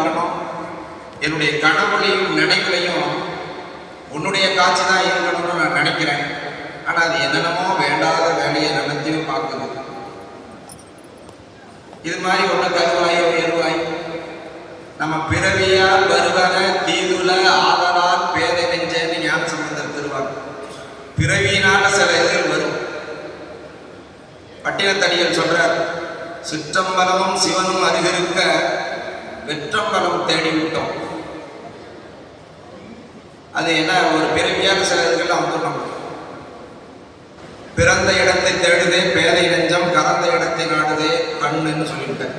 வரணும். என்னுடைய கனவுலையும் நினைவுலையும் உன்னுடைய காட்சி தான் இருக்கணும்னு நான் நினைக்கிறேன். ஆனால் அது என்னென்னமோ வேண்டாத வேலையை நினைத்தையும் பார்க்குது இது மாதிரி ஒன்று கருவாயோ எருவாய். நம்ம பிறவியால் வருவன தீதுல ஆதலால் பேதை நெஞ்சேன்னு ஞான சம்பந்தர் தருவாங்க. பிறவியினால சில எதிர் வரும். பட்டினத்தடிகள் சொல்றார் சிற்றம்பலமும் சிவனும் அருகிருக்க வெற்றம்பலம் தேடிவிட்டோம். அது என்ன ஒரு பிறவியான சில இதுகள்லாம் வந்து பிறந்த இடத்தை தேடுதே பேதை நெஞ்சம் கறந்த இடத்தை நாடுதே கண்ணுன்னு சொல்லிவிட்டேன்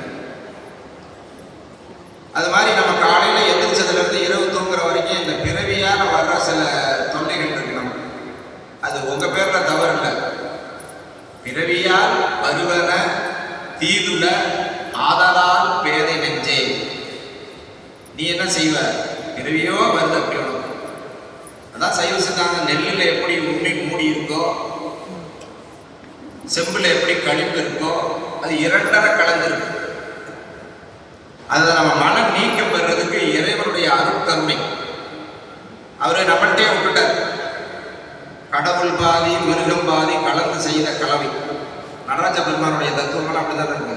அது மாதிரி நம்ம காலையில எந்திரிச்சதுல இருந்து இரவு தூங்குற வரைக்கும் இந்த பிறவியான வர்ற சில தொல்லைகள் இருக்கு நமக்கு அது உங்க பேர்ல தவறு இல்லை. பிறவியால் வருவன தீதுல ஆதலால் நீ என்ன செய்வ? பிறவியோ வருது அப்படி உனக்கு அதான் சைவ சித்தாந்தம் நெல்லில் எப்படி உண்மை மூடி இருக்கோ செம்பில் எப்படி கழிப்பு இருக்கோ அது இரண்டரை கலந்துருக்கு அதை நம்ம மனம் நீக்க பெறதுக்கு இறைவனுடைய அருட்கருணை அவரை நம்மள்கிட்டே விட்டுட்டார். கடவுள் பாதி மிருகம் பாதி கலந்து செய்த கலவை. நடராஜ பெருமானுடைய தத்துவங்கள் அப்படிதான் இருக்கு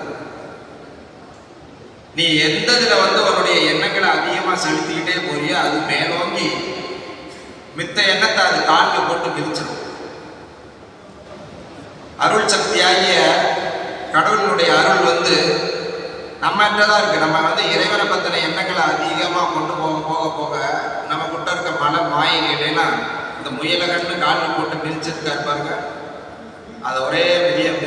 நீ எந்த இதுல வந்து உன்னுடைய எண்ணங்களை அதிகமா செலுத்திக்கிட்டே போறியோ அது மேலோங்கி மித்த எண்ணத்தை அது காலில் போட்டு மிதிச்சிடும் அருள் சக்தியாகிய கடவுளினுடைய அருள் வந்து நம்ம தான் இருக்கு. நம்ம வந்து இறைவனை பத்தின எண்ணங்களை அதிகமாக கொண்டு போக போக போக நம்ம கிட்ட இருக்க பல மாயைகளெல்லாம் இந்த முயலகன்னு காலில் போட்டு மிதிச்சிருக்காரு பாருங்க. அதை ஒரே பெரிய